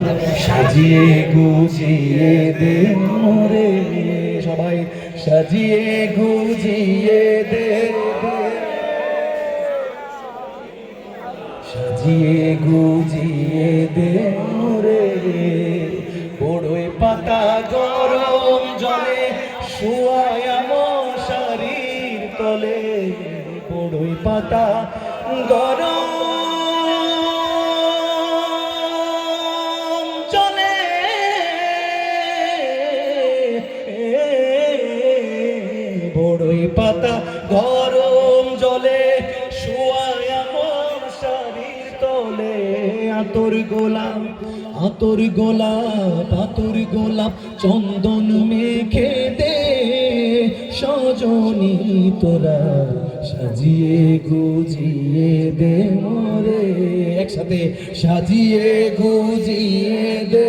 সাজিয়ে গুজিয়ে দে মোরে সবাই। সাজিয়ে গুজিয়ে দে সাজিয়ে গুজিয়ে দে মোরে বড়ই পাতা গরম জলে, শুয়ায়া মশারির তলে। বড়ই পাতা গরম বড়ই পাতা গরম জলে শুয়ায়া মশারির তলে। আতর গোলাপ আতর গোলাপ আতর গোলাপ চন্দন মেখে দে। সজনী তোরা সাজিয়ে গুজিয়ে দে মরে। একসাথে সাজিয়ে গুজিয়ে দে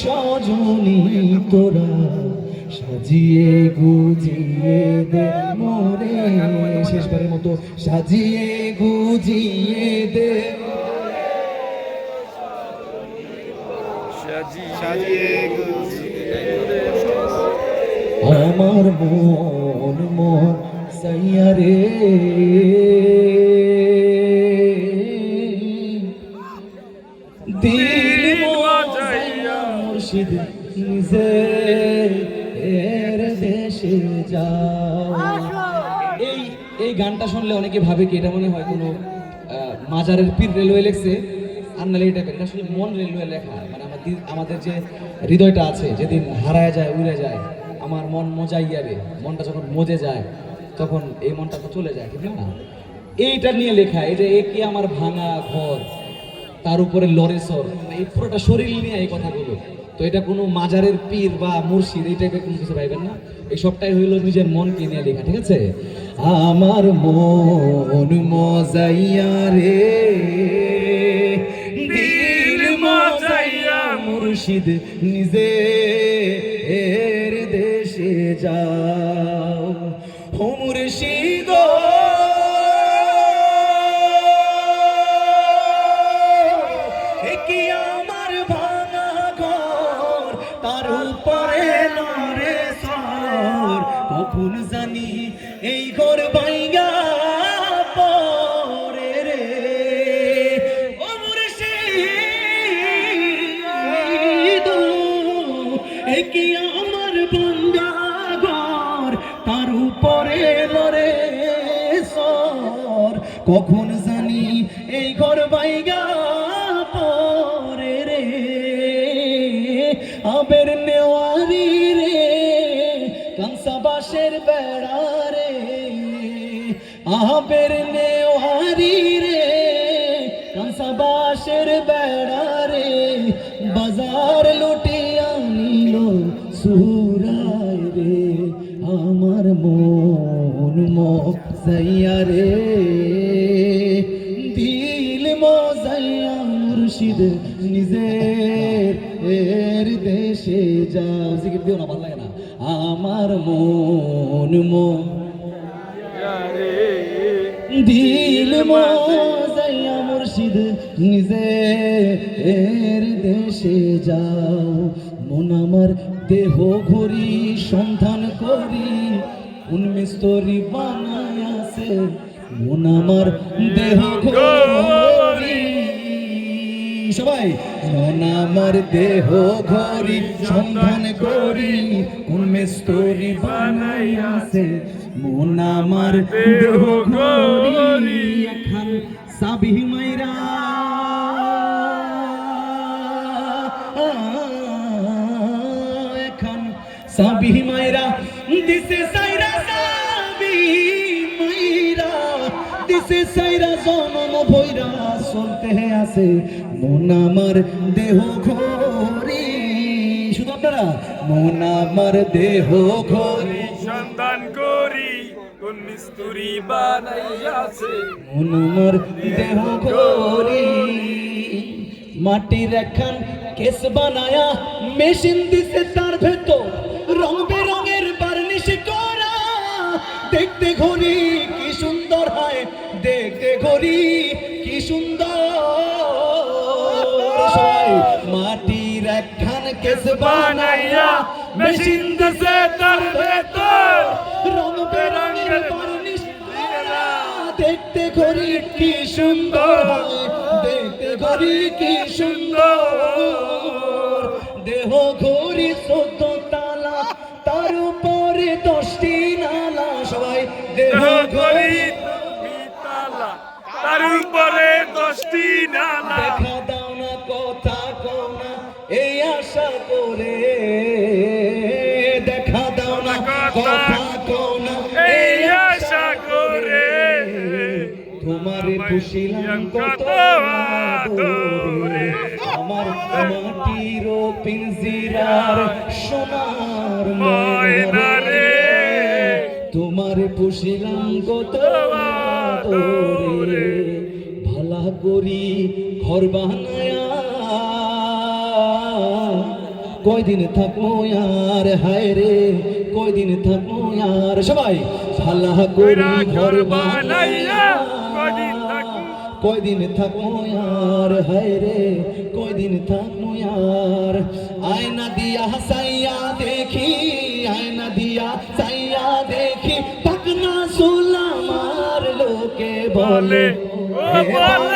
সজনী তোরা সাজিয়ে গুজিয়ে দে মোরে। শেষবারের মতো সাজিয়ে গুজিয়ে দে আমার মন মন সাইয়ারে দিল মুর্শিদ নিজে এর দেশে যাও। এই এই গানটা শুনলে অনেকে ভাবে কি এটা মনে হয় কোনো মাজারের পীর রেলওয়ে লেখছে? আর নাহলে এটা এটা আসলে মন রেলওয়ে লেখা। মানে আমাদের আমাদের যে হৃদয়টা আছে, যেদিন হারায় যায়, উড়ে যায়, আমার মন মজাই যাবে মনটা যখন মজে যায়, তখন এই মনটা তো চলে যায়, ঠিক না? এইটা নিয়ে লেখা যে এ কি আমার ভাঙা ঘর, তার উপরে লরেসর এই পুরোটা শরীর নিয়ে এই কথাগুলো। তো এটা কোনো মাজারের পীর বা মুর্শিদ, এই টাইপের কোনো কিছু পাইবেন না। এই সবটাই হইল নিজের মনকে নিয়ে লেখা, ঠিক আছে? আমার মন মজাইয়া রে, দিল মজাইয়া মুর্শিদ নিজে এর দেশে যাও। মুর্শিদ কখন জানি, এই ঘর সর। কখন জানি এই ঘর বাইগা পরে রে। আবের নেওয়ারি রে বাসের বেড়া রে আবের নেওয়ারি রে কাঁসা বাসের বেড়া রে, বাজার লুটি আনিল সুরায় রে। আমার মন মজাইয়া রে, দিল মজাইয়া মুর্শিদ নিজের দেশে যাও জিকির দিও না ভালো আমার মন মন। দিল মজাইয়া মুর্শিদ নিজে এর দেশে যাও। মন আমার দেহ ঘড়ি সন্ধান করি কোন মিস্তরি বানায় আছে। মন আমার দেহ ঘড়ি সবাই মন আমার দেহ ঘড়ি সন্ধান করি, কোন মিস্তরি বানাই আছে? মন আমার দেহ ঘড়ি, এখন সাবি মাইরা। এখন সাবি মাইরা। দিছে সাইরা সাইরা জনম ভৈরা, চলতে আছে। মন আমার দেহ ঘরি। শুধু আপনারা? মন আমার দেহ ঘরি। সন্ধান করি কোন মিস্তুরি বানাইয়াছে। মন আমার দেহ ঘরি। মাটির একখান কেস বানায়া মেশিন দিছে তার ভেতর। রং বেরঙের বার্নিশ করা। দেখতে ঘড়ি কি সুন্দর হয় দেখতে ঘড়ি কি সুন্দর। মাটির একখান কেস বানাইয়া মেশিন দিছে তার ভেতর। রং বেরঙের বার্নিশ দেখতে ঘড়ি কি সুন্দর দেখতে ঘড়ি কি সুন্দর। দেহ ঘড়ি চোদ্দ এই আশা করে দেখা দাও না কথা কও না। এই আশা করে তোমার পুষিলাম কত আমার মাটির পিঞ্জিরার সোনার ময়না রে। তোমার পুষিলাম কত ভালা করি ঘর বানায়া কয়দিন থাকব আর হায় রে কয়দিন থাকব আর সবাই ভালা করি ঘর বানাইয়া। কয়দিন থাকব আর হায় রে কয়দিন থাকব আর আয়না দিয়া হাসাইয়া দেখি আয়না দিয়া চাইয়া দেখি পাকনা সুলামার লোকে বলে বলে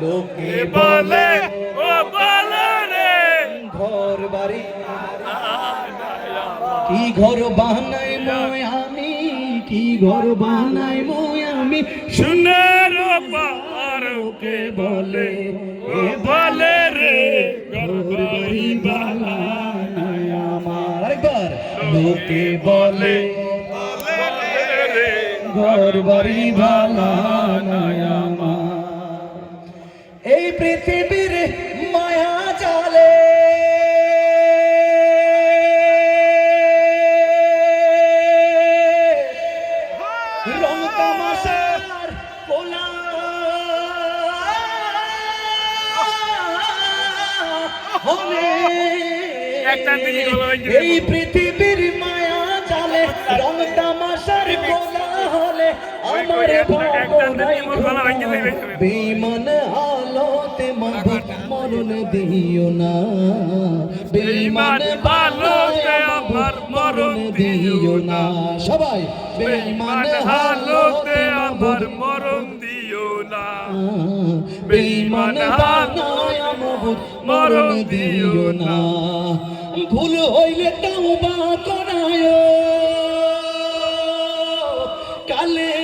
লোকে বলে ও বলে রে। ঘর বাড়ি। কি ঘর বানাই মই আমি? কি ঘর বানাই মই আমি? সুনের পারকে বলে ও বলে রে ঘর বাড়ি বানাই আমার। আরেকবার। লোকে বলে রে ঘর বাড়ি বানাই আমার এই পৃথিবীর মায়া জালে। রং তামাশার কোলা। এই পৃথিবীর মায়া জালে রং তামাশার কোলা হলে আমার ভাবনাই বেঈমান হালতে মাবুদ মরণ দিও না। বেঈমান হালতে আমার মরণ দিও না। সবাই বেঈমান হালতে আমার মরণ দিও না। বেঈমান বানায় মাবুদ মরণ দিও না। ভুল হইলে তাওবা করায়। কালে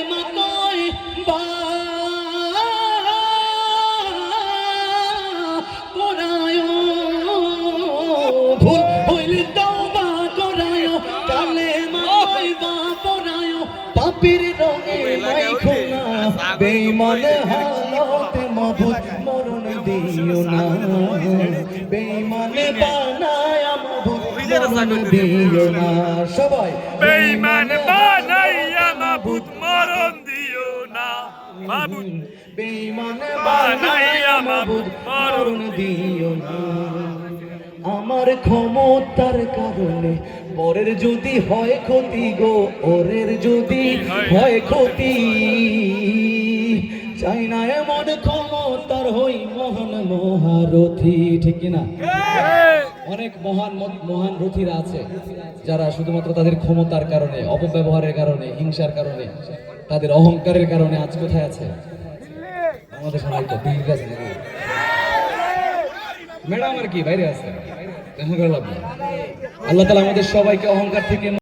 বেঈমান হালতে মাবুদ মরণ দিও না। বেঈমান বানায় মাবুদ মরণ দিও না। সবাই বেঈমান বানাইয়া মাবুদ মরণ দিও না। মাবুদ। বেঈমান বানাইয়া মাবুদ মরণ দিও না। আমার ক্ষমতার কারণে পরের যদি হয় ক্ষতি গো ওরের যদি হয় ক্ষতি। চাই না এমন ক্ষমতার হই মহান মহারথী, ঠিক কিনা? অনেক মহান মহান রথীরা আছে যারা শুধুমাত্র তাদের ক্ষমতার কারণে, অপব্যবহারের কারণে, হিংসার কারণে, তাদের অহংকারের কারণে আজ কোথায় আছে? আমাদের সবাই তো দিল্লি আছে ম্যাডাম আর কি, বাইরে আছে? আল্লাহ তালা আমাদের সবাইকে অহংকার থেকে